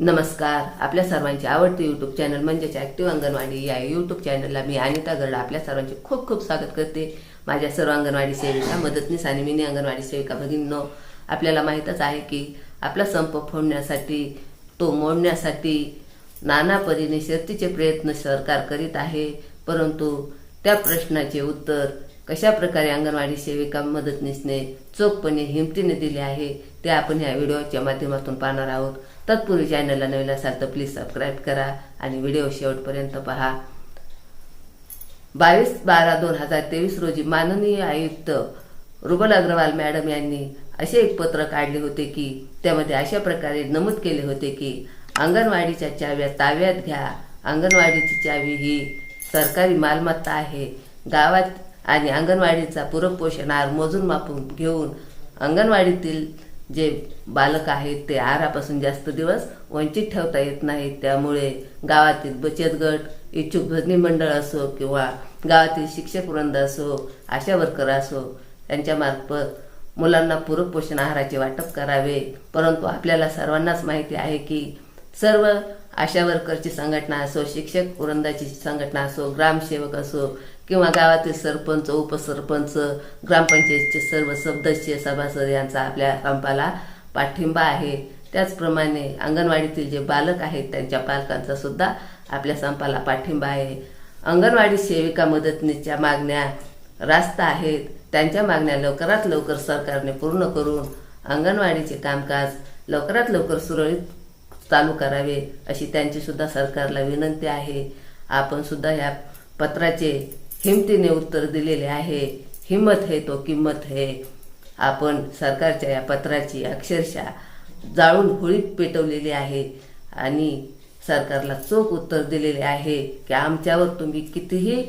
नमस्कार. आपल्या सर्वांची आवडते यूट्यूब चॅनल म्हणजेच ॲक्टिव्ह अंगणवाडी या यूट्यूब चॅनलला मी अनिता गरड आपल्या सर्वांचे खूप खूप स्वागत करते. माझ्या सर्व अंगणवाडी सेविका मदतनीस आणि मिनी अंगणवाडी सेविका भगिनींनो आपल्याला माहीतच आहे की आपला संप फोडण्यासाठी तो मोडण्यासाठी नाना परीने शर्तीचे प्रयत्न सरकार करीत आहे. परंतु त्या प्रश्नाचे उत्तर कशा प्रकारे अंगणवाडी सेविका मदतनीसने चोखपणे हिमतीने दिले आहे ते आपण ह्या व्हिडिओच्या माध्यमातून पाहणार आहोत. तत्पूर्वी चॅनलला नवीन असाल तर प्लीज सबस्क्राईब करा आणि व्हिडिओ शेवटपर्यंत पहा. बावीस बारा दोन हजार तेवीस रोजी माननीय आयुक्त रुबल अग्रवाल मॅडम यांनी असे एक पत्र काढले होते की त्यामध्ये अशा प्रकारे नमूद केले होते की अंगणवाडीच्या चाव्या ताव्यात घ्या. अंगणवाडीची चावी ही सरकारी मालमत्ता आहे. गावात आणि अंगणवाडीचा पूरक पोषण आहार मोजून मापून घेऊन अंगणवाडीतील जे बालक आहेत ते आहारापासून जास्त दिवस वंचित ठेवता येत नाहीत. त्यामुळे गावातील बचत गट इच्छुक भजनी मंडळ असो किंवा गावातील शिक्षक वृंद असो आशा वर्कर असो यांच्यामार्फत मुलांना पूरक पोषण आहाराचे वाटप करावे. परंतु आपल्याला सर्वांनाच माहिती आहे की सर्व आशा वर्करची संघटना असो शिक्षक वृंदाची संघटना असो ग्रामसेवक असो किंवा गावातील सरपंच उपसरपंच ग्रामपंचायतचे सर्व सदस्य सभासद यांचा आपल्या संपाला पाठिंबा आहे. त्याचप्रमाणे अंगणवाडीतील जे बालक आहेत त्यांच्या पालकांचा सुद्धा आपल्या संपाला पाठिंबा आहे. अंगणवाडी सेविका मदतनीच्या मागण्या रास्त आहेत. त्यांच्या मागण्या लवकरात लवकर सरकारने पूर्ण करून अंगणवाडीचे कामकाज लवकरात लवकर सुरळीत चालू करावे अशी त्यांची सुद्धा सरकारला विनंती आहे. आपण सुद्धा या पत्राचे हिमतीने उत्तर दिलेले आहे. हिंमत है तो किंमत है. आपण सरकारच्या या पत्राची अक्षरशः जाळून होळीत पेटवलेली आहे आणि सरकारला चोख उत्तर दिलेले आहे की आमच्यावर तुम्ही कितीही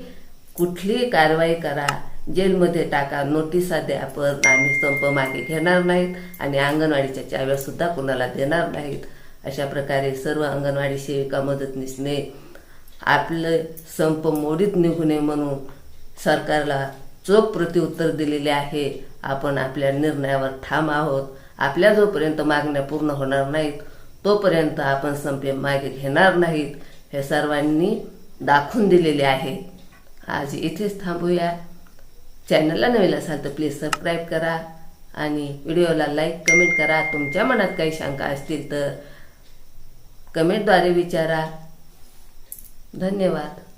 कुठलीही कारवाई करा. जेलमध्ये टाका नोटिसा द्या पण आम्ही संप मागे घेणार नाहीत आणि अंगणवाडीच्या चाव्या सुद्धा कुणाला देणार नाहीत. अशा प्रकारे सर्व अंगणवाडी सेविका मदतनीसने आपलं संप मोडीत निघू नये म्हणून सरकारला चोख प्रत्युत्तर दिलेले आहे. आपण आपल्या निर्णयावर ठाम आहोत. आपल्या जोपर्यंत मागण्या पूर्ण होणार नाहीत तोपर्यंत आपण संपे मागे घेणार नाहीत हे सर्वांनी दाखवून दिलेले आहे. आज इथेच थांबूया. चॅनलला नवीन असाल तर प्लीज सबस्क्राईब करा आणि व्हिडिओला लाईक कमेंट करा. तुमच्या मनात काही शंका असतील तर कमेंटद्वारे विचारा. धन्यवाद.